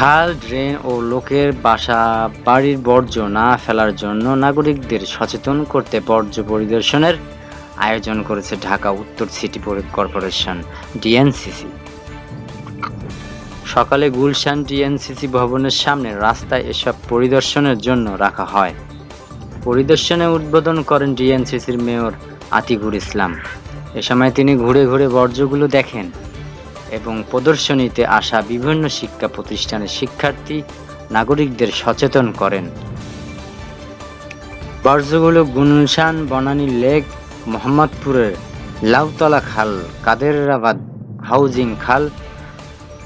খাল, ড্রেন ও লোকের বাসা, বাড়ির বর্জ্য না ফেলার জন্য নাগরিকদের সচেতন করতে বর্জ্য পরিদর্শনের আয়োজন করেছে ঢাকা উত্তর সিটি কর্পোরেশন, ডিএনসিসি। সকালে গুলশান ডিএনসিসি ভবনের সামনে রাস্তায় এসব পরিদর্শনের জন্য রাখা হয়। পরিদর্শনে উদ্বোধন করেন ডিএনসিসির মেয়র আতিকুর ইসলাম। এ সময় তিনি ঘুরে ঘুরে বর্জ্যগুলো দেখেন। এবং প্রদর্শনীতে আসা বিভিন্ন শিক্ষা প্রতিষ্ঠানের শিক্ষার্থী, নাগরিকদের সচেতন করেন। বর্জ্যগুলো গুনশান বনানী লেক, মোহাম্মদপুরের লাউতলা খাল, কাদেরাবাদ হাউজিং খাল,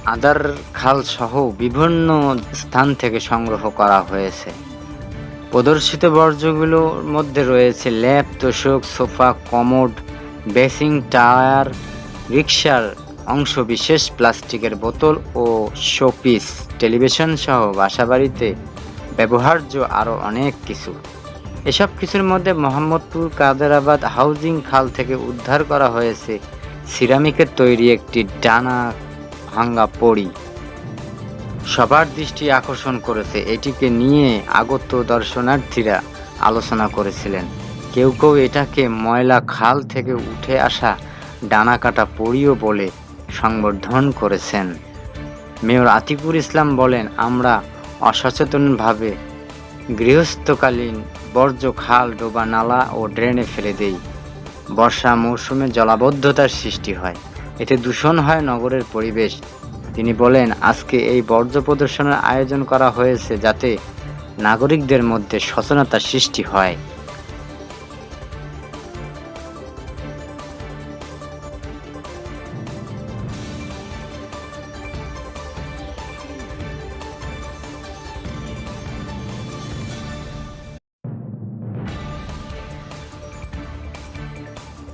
আদার খাল সহ বিভিন্ন স্থান থেকে সংগ্রহ করা হয়েছে। প্রদর্শিত বর্জ্যগুলোর মধ্যে রয়েছে ল্যাপ, তোষক, সোফা, কমোড, বেসিং, টায়ার রিক্সার অংশ বিশেষ প্লাস্টিকের বোতল ও শোপিস টেলিভিশন সহ বাসাবাড়িতে ব্যবহার্য আরও অনেক কিছু। এসব কিছুর মধ্যে মোহাম্মদপুর কাদেরাবাদ হাউজিং খাল থেকে উদ্ধার করা হয়েছে সিরামিকের তৈরি একটি ডানা ভাঙ্গা পড়ি সবার দৃষ্টি আকর্ষণ করেছে, এটিকে নিয়ে আগত দর্শনার্থীরা আলোচনা করেছিলেন। কেউ কেউ এটাকে ময়লা খাল থেকে উঠে আসা ডানা কাটা পড়িও বলে সংবর্ধন করেছেন। মেয়র আতিকুর ইসলাম বলেন, আমরা অসচেতনভাবে গৃহস্থকালীন বর্জ্য, খাল, ডোবা, নালা ও ড্রেনে ফেলে দেই। বর্ষা মৌসুমে জলাবদ্ধতার সৃষ্টি হয়। এতে দূষণ হয় নগরের পরিবেশ। তিনি বলেন, আজকে এই বর্জ্য প্রদর্শনের আয়োজন করা হয়েছে যাতে নাগরিকদের মধ্যে সচেতনতা সৃষ্টি হয়।